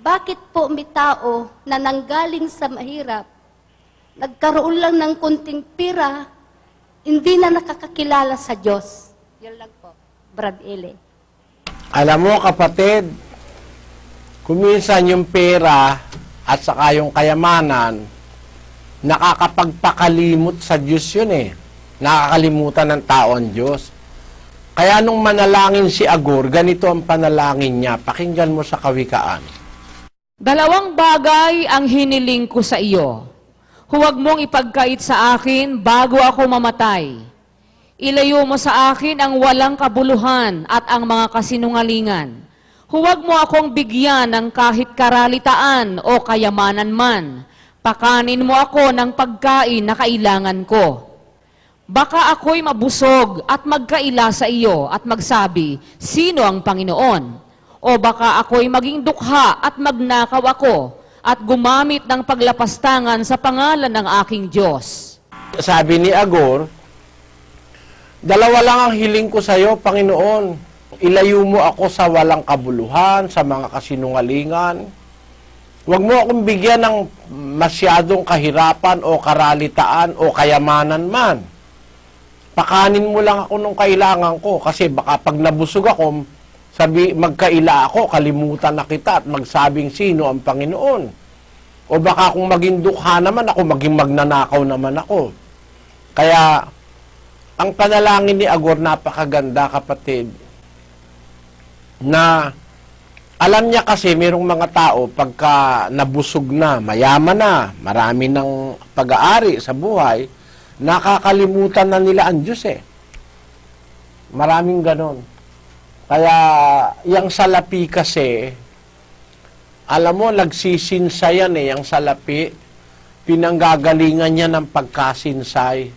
Bakit po may tao na nanggaling sa mahirap, nagkaroon lang ng kunting pira, hindi na nakakakilala sa Diyos? Yan lang po, Brad Ele. Alam mo kapatid, kuminsan yung pera at saka yung kayamanan, nakakapagpakalimot sa Diyos yun eh. Nakakalimutan ng tao ang Diyos. Kaya nung manalangin si Agor, ganito ang panalangin niya. Pakinggan mo sa kawikaan. Dalawang bagay ang hiniling ko sa iyo. Huwag mong ipagkait sa akin bago ako mamatay. Ilayo mo sa akin ang walang kabuluhan at ang mga kasinungalingan. Huwag mo akong bigyan ng kahit karalitaan o kayamanan man. Pakanin mo ako ng pagkain na kailangan ko. Baka ako'y mabusog at magkaila sa iyo at magsabi, Sino ang Panginoon? O baka ako'y maging dukha at magnakaw ako at gumamit ng paglapastangan sa pangalan ng aking Diyos. Sabi ni Agor, dalawa lang ang hiling ko sa iyo, Panginoon. Ilayo mo ako sa walang kabuluhan, sa mga kasinungalingan. Huwag mo akong bigyan ng masyadong kahirapan o karalitaan o kayamanan man. Pakanin mo lang ako nung kailangan ko kasi baka pag nabusog ako, sabi, magkaila ako, kalimutan na kita at magsabing sino ang Panginoon. O baka kung maging dukha naman ako, maging magnanakaw naman ako. Kaya, ang panalangin ni Agor napakaganda kapatid na alam niya kasi mayroong mga tao pagka nabusog na, mayaman na, marami ng pag-aari sa buhay, nakakalimutan na nila ang Diyos eh. Maraming ganon. Kaya, yung salapi kasi, alam mo, nagsisinsa yan eh, yung salapi. Pinanggagalingan niya ng pagkasinsay.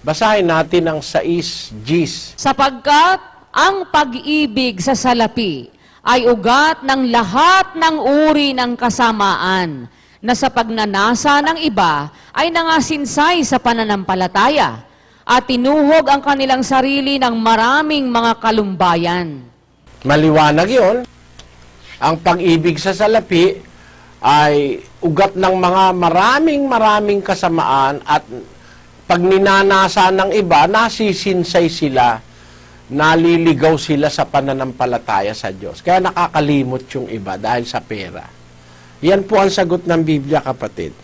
Basahin natin ang 6 Gs. Sapagkat ang pag-ibig sa salapi ay ugat ng lahat ng uri ng kasamaan na sa pagnanasa ng iba ay nangasinsay sa pananampalataya at tinuhog ang kanilang sarili ng maraming mga kalumbayan. Maliwanag yon. Ang pag-ibig sa salapi ay ugat ng mga maraming maraming kasamaan at pag ninanasa ng iba, nasisinsay sila, naliligaw sila sa pananampalataya sa Diyos. Kaya nakakalimot yung iba dahil sa pera. Yan po ang sagot ng Biblia, kapatid.